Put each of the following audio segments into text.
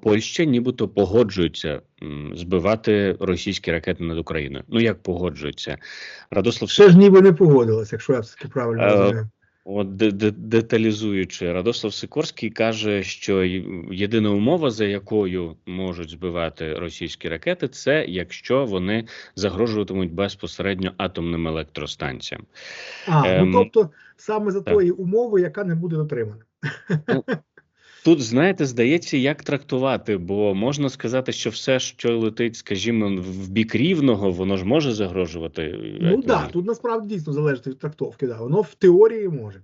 Польща нібито погоджується збивати російські ракети над Україною. Ну як погоджується? Радослав Ще ж ніби не погодилась, якщо я все правильно е, розумію. От деталізуючи, Радослав Сикорський каже, що єдина умова, за якою можуть збивати російські ракети, це якщо вони загрожуватимуть безпосередньо атомним електростанціям. А, ну, ем, ну тобто саме за тої умови, яка не буде дотримана. Тут знаєте, здається, як трактувати, бо можна сказати, що все, що летить, скажімо, в бік рівного, воно ж може загрожувати. Ну так, да, тут насправді дійсно залежить від трактовки. Да. Воно в теорії може.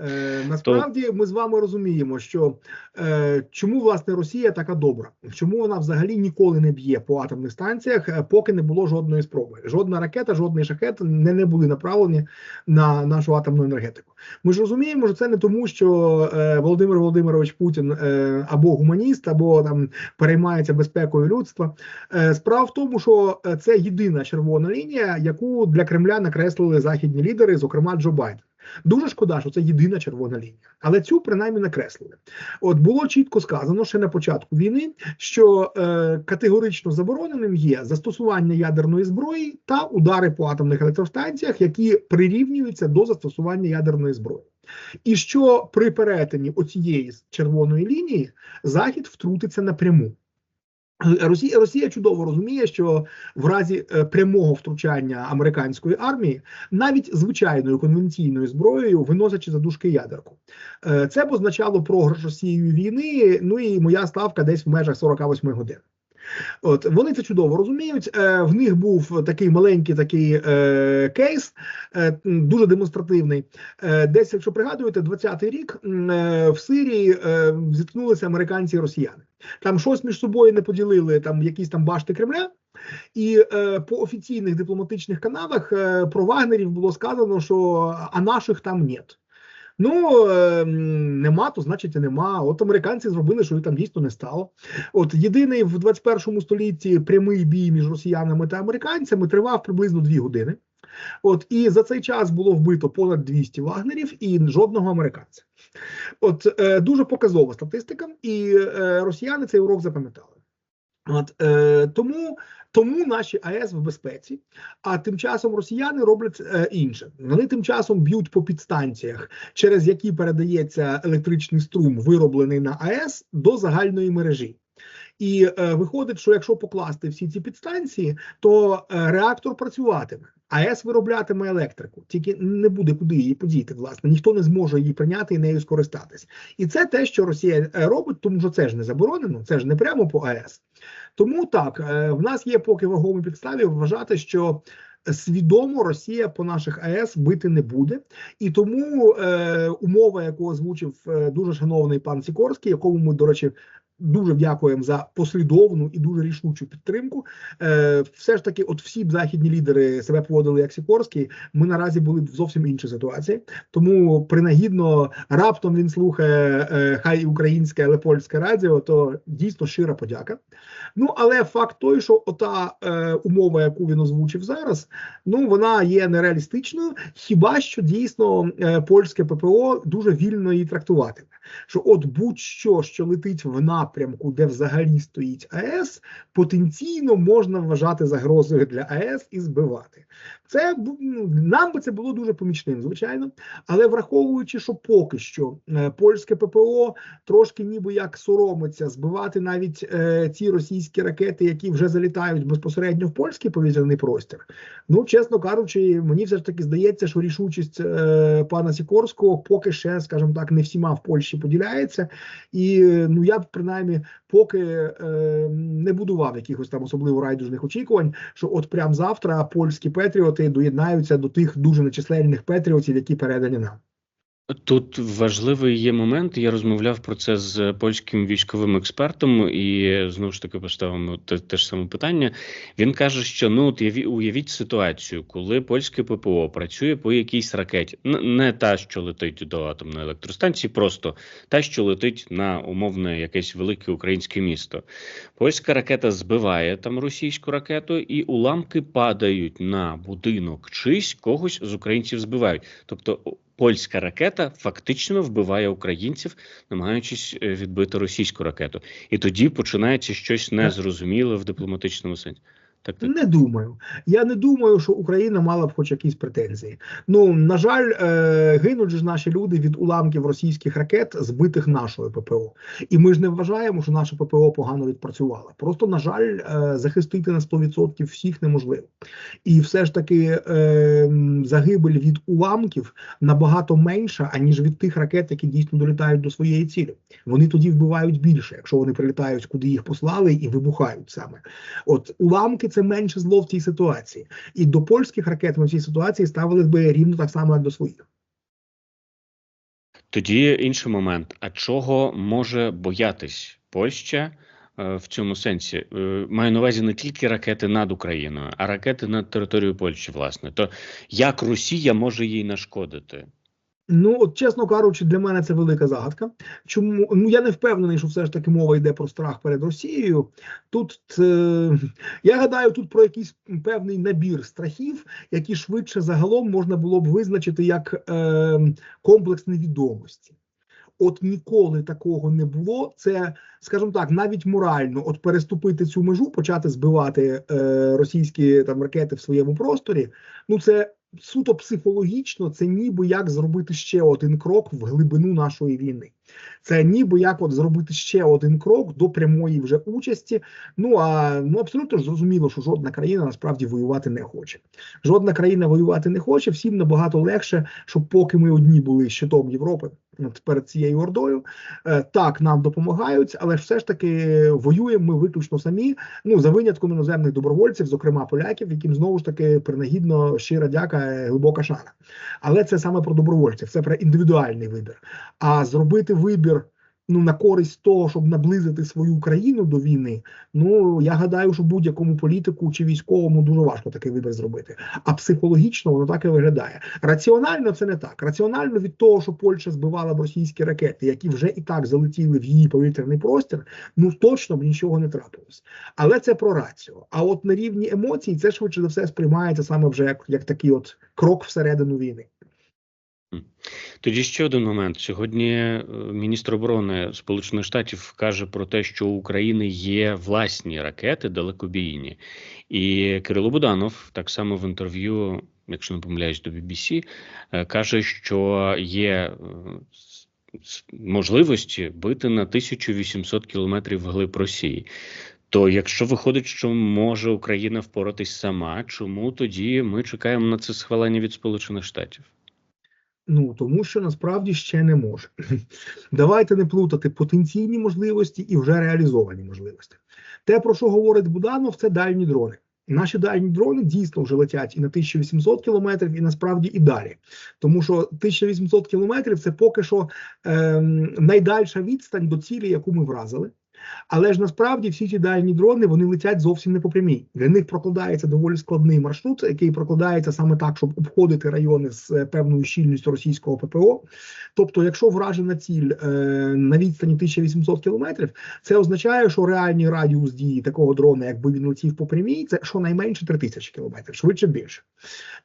Е, Насправді То... ми з вами розуміємо, що е, чому власне Росія така добра, чому вона взагалі ніколи не б'є по атомних станціях, е, поки не було жодної спроби. Жодна ракета, жодний шахет не, не були направлені на нашу атомну енергетику. Ми ж розуміємо, що це не тому, що е, Володимир Володимирович Путін е, або гуманіст, або там переймається безпекою людства. Е, справа в тому, що це єдина червона лінія, яку для Кремля накреслили західні лідери, зокрема Джо Байден. Дуже шкода, що це єдина червона лінія, але цю принаймні накреслили. От було чітко сказано ще на початку війни, що е, категорично забороненим є застосування ядерної зброї та удари по атомних електростанціях, які прирівнюються до застосування ядерної зброї. І що при перетині оцієї червоної лінії захід втрутиться напряму. Росія Росія чудово розуміє, що в разі е, прямого втручання американської армії навіть звичайною конвенційною зброєю виносячи за дужки ядерку, е, це означало програш Росією війни. Ну і моя ставка десь в межах 48 годин. От вони це чудово розуміють. Е, В них був такий маленький такий е, кейс, е, дуже демонстративний. Е, Десь, якщо пригадуєте, 20-й рік е, в Сирії е, зіткнулися американці і росіяни. Там щось між собою не поділили там якісь там башти Кремля. І е, по офіційних дипломатичних каналах е, про вагнерів було сказано, що а наших там нет. Ну е, нема, то значить і нема. От американці зробили, що їх там дійсно не стало. От єдиний в 21 столітті прямий бій між росіянами та американцями тривав приблизно дві години. От і за цей час було вбито понад 200 вагнерів і жодного американця. От е, дуже показова статистика, і е, росіяни цей урок запам'ятали. От е, тому тому наші АЕС в безпеці, а тим часом росіяни роблять е, інше. Вони тим часом б'ють по підстанціях, через які передається електричний струм, вироблений на АЕС, до загальної мережі. І е, виходить, що якщо покласти всі ці підстанції, то е, реактор працюватиме. АЕС вироблятиме електрику, тільки не буде куди її подіти. Власне, ніхто не зможе її прийняти і нею скористатись. І це те, що Росія е, робить, тому що це ж не заборонено, це ж не прямо по АЕС. Тому так е, в нас є поки вагомі підставі вважати, що свідомо Росія по наших АЕС бити не буде, і тому е, умова, яку озвучив е, дуже шановний пан Сікорський, якому ми, до речі, Дуже дякуємо за послідовну і дуже рішучу підтримку. Е, Все ж таки, от всі б західні лідери себе поводили як Сікорський. Ми наразі були в зовсім іншій ситуації. Тому принагідно раптом він слухає е, хай і українське, але польське радіо. То дійсно щира подяка. Ну але факт той, що ота е, умова, яку він озвучив зараз, ну вона є нереалістичною. Хіба що дійсно е, польське ППО дуже вільно її трактуватиме? Що от будь-що, що летить в напрямку, де взагалі стоїть АЕС, потенційно можна вважати загрозою для АЕС і збивати. Це нам би це було дуже помічним, звичайно. Але враховуючи, що поки що е, польське ППО трошки ніби як соромиться збивати навіть е, ці російські ракети, які вже залітають безпосередньо в польський повітряний простір. Ну, чесно кажучи, мені все ж таки здається, що рішучість е, пана Сікорського поки ще, скажімо так, не всіма в Польщі поділяється. І ну я б принаймні поки е, не будував якихось там особливо райдужних очікувань, що от прям завтра польські патріоти доєднаються до тих дуже нечисленних патріотів, які передані нам. Тут важливий є момент. Я розмовляв про це з польським військовим експертом, і знову ж таки поставимо те, те ж саме питання. Він каже, що ну от уявіть ситуацію, коли польське ППО працює по якійсь ракеті, не та, що летить до атомної електростанції, просто та, що летить на умовне якесь велике українське місто. Польська ракета збиває там російську ракету, і уламки падають на будинок чись когось з українців збивають. Тобто польська ракета фактично вбиває українців, намагаючись е, відбити російську ракету, і тоді починається щось незрозуміле в дипломатичному сенсі. Так, так. Не думаю. Я не думаю, що Україна мала б хоч якісь претензії. Ну на жаль, е, гинуть ж наші люди від уламків російських ракет, збитих нашою ППО. І ми ж не вважаємо, що наше ППО погано відпрацювало. Просто на жаль, е, захистити на 100% всіх неможливо. І все ж таки е, загибель від уламків набагато менша, аніж від тих ракет, які дійсно долітають до своєї цілі. Вони тоді вбивають більше, якщо вони прилітають, куди їх послали, і вибухають саме. От уламки це менше зло в цій ситуації. І до польських ракет ми в цій ситуації ставили би рівно так само, як до своїх. Тоді інший момент: а чого може боятись Польща е, в цьому сенсі? Е, маю на увазі не тільки ракети над Україною, а ракети над територією Польщі, власне. То як Росія може їй нашкодити? Ну, от, чесно кажучи, для мене це велика загадка. Чому ну я не впевнений, що все ж таки мова йде про страх перед Росією. Тут е, я гадаю, тут про якийсь певний набір страхів, які швидше загалом можна було б визначити як е, комплекс невідомості. От ніколи такого не було. Це, скажімо так, навіть морально, от переступити цю межу, почати збивати е, російські там ракети в своєму просторі. Ну це суто психологічно це ніби як зробити ще один крок в глибину нашої війни. Це ніби як от зробити ще один крок до прямої вже участі. Ну а ну абсолютно зрозуміло, що жодна країна насправді воювати не хоче. Жодна країна воювати не хоче. Всім набагато легше, щоб поки ми одні були щитом Європи перед цією ордою. Е, так нам допомагають, але все ж таки воюємо ми виключно самі. Ну за винятком іноземних добровольців, зокрема поляків, яким знову ж таки принагідно щира дяка, глибока шана. Але це саме про добровольців, це про індивідуальний вибір. А зробити вибір ну на користь того, щоб наблизити свою країну до війни. Ну я гадаю, що будь-якому політику чи військовому дуже важко такий вибір зробити. А психологічно воно так і виглядає. Раціонально це не так. Раціонально від того, що Польща збивала б російські ракети, які вже і так залетіли в її повітряний простір. Ну точно б нічого не трапилось. Але це про рацію. А от на рівні емоцій це швидше за все сприймається саме вже як, як такий от крок всередину війни. Тоді ще один момент. Сьогодні е, міністр оборони Сполучених Штатів каже про те, що у України є власні ракети далекобійні, і Кирило Буданов так само в інтерв'ю, якщо не помиляюсь, до BBC, е, каже, що є е, можливості бити на 1800 кілометрів вглиб Росії. То якщо виходить, що може Україна впоратись сама, чому тоді ми чекаємо на це схвалення від Сполучених Штатів? Ну тому що насправді ще не може. Давайте не плутати потенційні можливості і вже реалізовані можливості. Те, про що говорить Буданов, це дальні дрони. Наші дальні дрони дійсно вже летять і на 1800 кілометрів, і насправді і далі. Тому що 1800 кілометрів це поки що е, найдальша відстань до цілі, яку ми вразили. Але ж насправді всі ці дальні дрони вони летять зовсім не по прямій. Для них прокладається доволі складний маршрут, який прокладається саме так, щоб обходити райони з е, певною щільністю російського ППО. Тобто, якщо вражена ціль е, на відстані 1800 кілометрів, це означає, що реальний радіус дії такого дрона, якби він летів по прямій, це щонайменше 3000 кілометрів, швидше більше.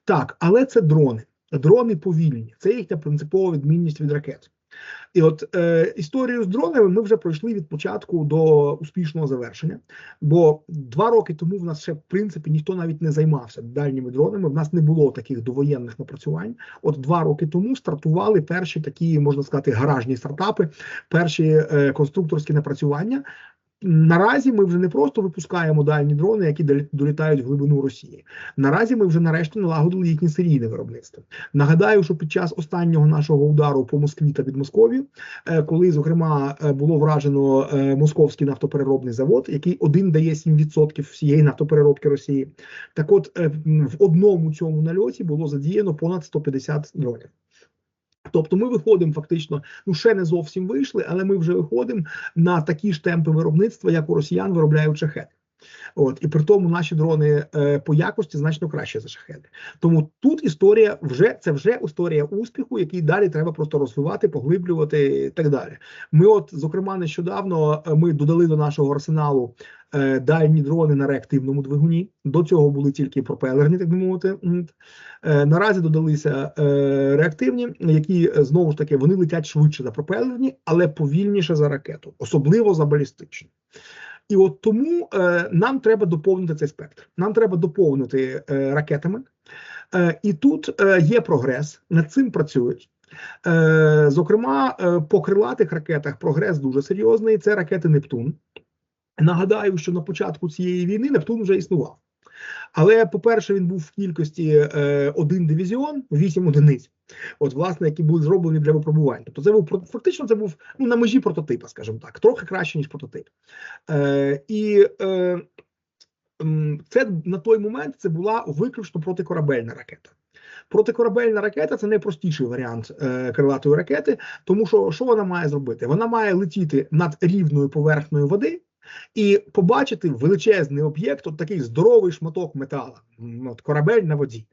Так, але це дрони. Дрони повільні, це їхня принципова відмінність від ракет. І от е, історію з дронами ми вже пройшли від початку до успішного завершення. Бо два роки тому в нас ще в принципі ніхто навіть не займався дальніми дронами. В нас не було таких довоєнних напрацювань. От два роки тому стартували перші такі, можна сказати, гаражні стартапи, перші е, конструкторські напрацювання. Наразі ми вже не просто випускаємо дальні дрони, які долітають в глибину Росії. Наразі ми вже нарешті налагодили їхнє серійне виробництво. Нагадаю, що під час останнього нашого удару по Москві та Підмосков'ю, е, коли зокрема е, було вражено е, московський нафтопереробний завод, який один дає 7% всієї нафтопереробки Росії, так от в одному цьому нальоті було задіяно понад 150 дронів. Тобто ми виходимо фактично, ну ще не зовсім вийшли, але ми вже виходимо на такі ж темпи виробництва, як у росіян виробляють шахети. От і при тому наші дрони е, по якості значно краще за шахеди. Тому тут історія вже це вже історія успіху, який далі треба просто розвивати, поглиблювати і так далі. Ми, от зокрема, нещодавно е, ми додали до нашого арсеналу е, дальні дрони на реактивному двигуні. До цього були тільки пропелерні, так би мовити. Е, наразі додалися е, реактивні, які е, знову ж таки вони летять швидше за пропелерні, але повільніше за ракету, особливо за балістичні. І от тому е, нам треба доповнити цей спектр. Нам треба доповнити е, ракетами, е, і тут е, є прогрес. Над цим працюють. Е, Зокрема, е, по крилатих ракетах прогрес дуже серйозний. Це ракети Нептун. Нагадаю, що на початку цієї війни Нептун вже існував. Але, по-перше, він був в кількості е, один дивізіон, вісім одиниць, от, власне, які були зроблені для випробувань. Тобто, це був фактично це був ну, на межі прототипа, скажімо так, трохи краще, ніж прототип. Е, І е, це на той момент це була виключно протикорабельна ракета. Протикорабельна ракета це найпростіший варіант е, крилатої ракети, тому що що вона має зробити? Вона має летіти над рівною поверхнею води і побачити величезний об'єкт, от такий здоровий шматок метала, от корабель на воді.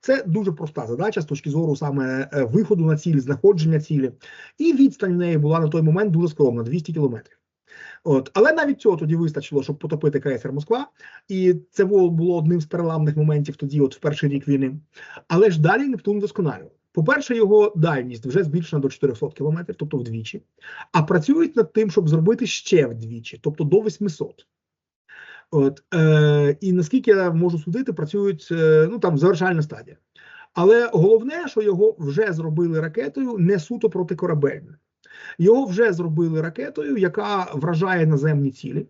Це дуже проста задача з точки зору саме е, виходу на цілі, знаходження цілі. І відстань в неї була на той момент дуже скромна 200 кілометрів. От, але навіть цього тоді вистачило, щоб потопити крейсер Москва, і це було одним з переламних моментів тоді, от в перший рік війни. Але ж далі Нептун досконалював. По-перше, його дальність вже збільшена до 400 кілометрів, тобто вдвічі. А працюють над тим, щоб зробити ще вдвічі, тобто до 800. От, е, І наскільки я можу судити, працюють е, ну там завершальна стадія. Але головне, що його вже зробили ракетою не суто протикорабельною. Його вже зробили ракетою, яка вражає наземні цілі.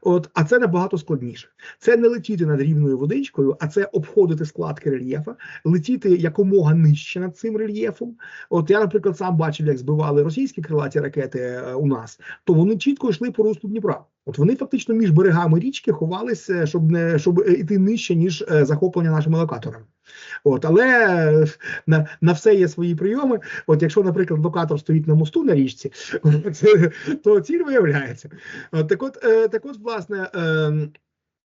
От, А це набагато складніше. Це не летіти над рівною водичкою, а це обходити складки рельєфа, летіти якомога нижче над цим рельєфом. От я, наприклад, сам бачив, як збивали російські крилаті ракети е, у нас, то вони чітко йшли по руслу Дніпра. От вони фактично між берегами річки ховалися, щоб не щоб йти нижче ніж е, захоплення нашими локаторами. От, але на на все є свої прийоми. От, якщо, наприклад, локатор стоїть на мосту на річці, то ціль виявляється. От, так, от, е, так, от, власне.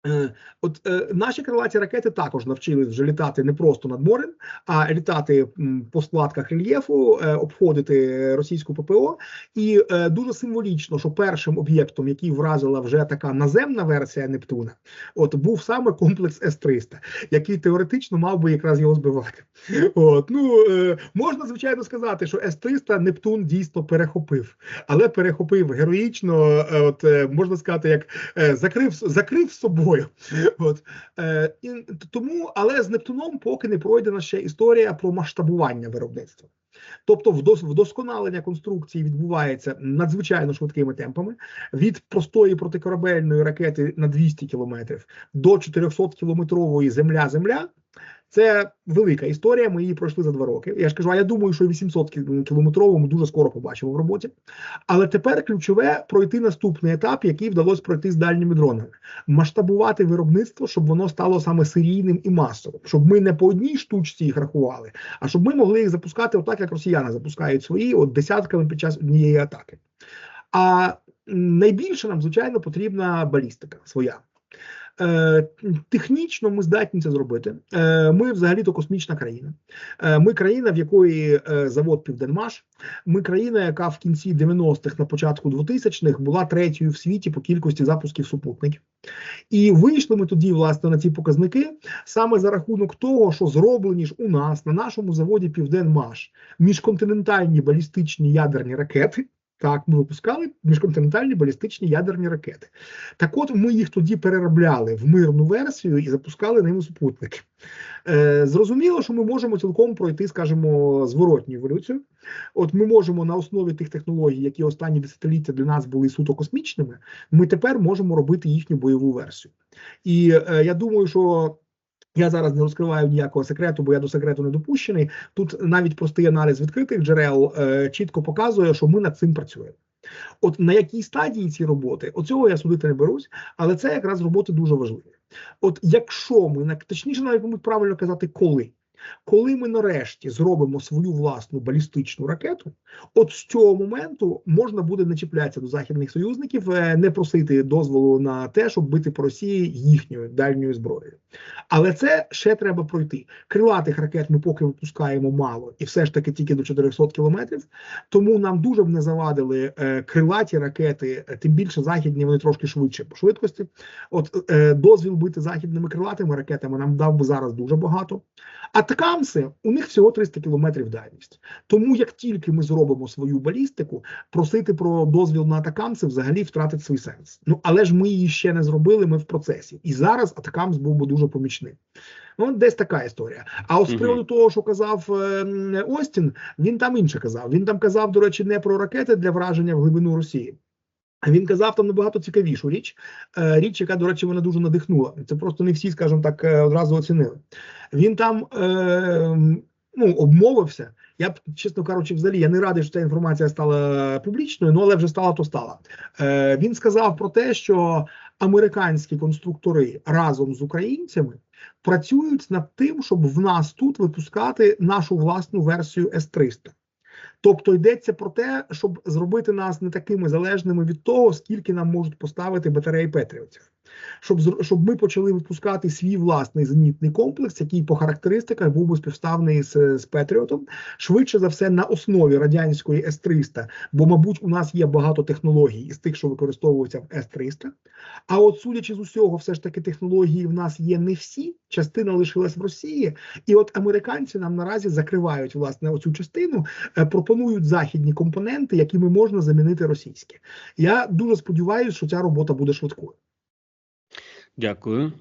Е, от е, наші крилаті ракети також навчились вже літати не просто над морем, а літати по складках рельєфу, е, обходити російську ППО. І дуже символічно, що першим об'єктом, який вразила вже така наземна версія Нептуна, от був саме комплекс С-300, який теоретично мав би якраз його збивати. От ну можна звичайно сказати, що С-300 Нептун дійсно перехопив, але перехопив героїчно. От можна сказати, як е, закрив закрив собою собою. От е, і тому, але з Нептуном поки не пройдена ще історія про масштабування виробництва. Тобто, вдосконалення конструкції відбувається надзвичайно швидкими темпами від простої протикорабельної ракети на 200 кілометрів до 400 кілометрової земля-земля. Це велика історія. Ми її пройшли за два роки. Я ж кажу, а я думаю, що 800 кілометрову ми дуже скоро побачимо в роботі. Але тепер ключове пройти наступний етап, який вдалося пройти з дальніми дронами, масштабувати виробництво, щоб воно стало саме серійним і масовим, щоб ми не по одній штучці їх рахували, а щоб ми могли їх запускати отак, як росіяни запускають свої от десятками під час однієї атаки. А найбільше нам, звичайно, потрібна балістика своя. Е, технічно ми здатні це зробити. Е, ми взагалі то космічна країна. Е, ми країна, в якої завод Південмаш. Ми країна, яка в кінці 90-х, на початку 2000-х була третьою в світі по кількості запусків супутників. І вийшли ми тоді, власне, на ці показники саме за рахунок того, що зроблені ж у нас на нашому заводі Південмаш міжконтинентальні балістичні ядерні ракети. Так, ми випускали міжконтинентальні балістичні ядерні ракети. Так от ми їх тоді переробляли в мирну версію і запускали ними супутники. Е, Зрозуміло, що ми можемо цілком пройти, скажімо, зворотню еволюцію. От ми можемо на основі тих технологій, які останні десятиліття для нас були суто космічними, ми тепер можемо робити їхню бойову версію. І е, я думаю, що. Я зараз не розкриваю ніякого секрету, бо я до секрету не допущений. Тут навіть простий аналіз відкритих джерел е, чітко показує, що ми над цим працюємо. От на якій стадії ці роботи, оцього я судити не берусь, але це якраз роботи дуже важливі. От якщо ми точніше, навіть правильно казати, коли. Коли ми нарешті зробимо свою власну балістичну ракету, от з цього моменту можна буде не чіплятися до західних союзників, е, не просити дозволу на те, щоб бити по Росії їхньою дальньою зброєю. Але це ще треба пройти. Крилатих ракет ми поки випускаємо мало, і все ж таки тільки до 400 кілометрів. Тому нам дуже б не завадили е, крилаті ракети, тим більше західні вони трошки швидше по швидкості. От е, дозвіл бити західними крилатими ракетами нам дав би зараз дуже багато. А Атакамси у них всього 300 кілометрів дальність. Тому як тільки ми зробимо свою балістику, просити про дозвіл на атакамси взагалі втратить свій сенс. Ну але ж ми її ще не зробили. Ми в процесі, і зараз атакамс був би дуже помічним. Ну, десь така історія. А от з приводу того, що казав е, Остін, він там інше казав. Він там казав, до речі, не про ракети для враження в глибину Росії. Він казав там набагато цікавішу річ, е, річ, яка, до речі, мене дуже надихнула. Це просто не всі, скажімо так, е, одразу оцінили. Він там е, ну, обмовився. Я б, чесно кажучи, взагалі я не радий, що ця інформація стала публічною, ну але вже стала, то стала. Е, Він сказав про те, що американські конструктори разом з українцями працюють над тим, щоб в нас тут випускати нашу власну версію С-300. Тобто йдеться про те, щоб зробити нас не такими залежними від того, скільки нам можуть поставити батареї Петріотів. Щоб щоб ми почали випускати свій власний зенітний комплекс, який по характеристиках був би співставний з, з Петріотом, швидше за все на основі радянської С-300, бо, мабуть, у нас є багато технологій із тих, що використовуються в С-300. А от судячи з усього, все ж таки технології в нас є не всі. Частина лишилась в Росії, і от американці нам наразі закривають власне оцю частину, е, пропонують західні компоненти, якими можна замінити російські. Я дуже сподіваюся, що ця робота буде швидкою. Дякую.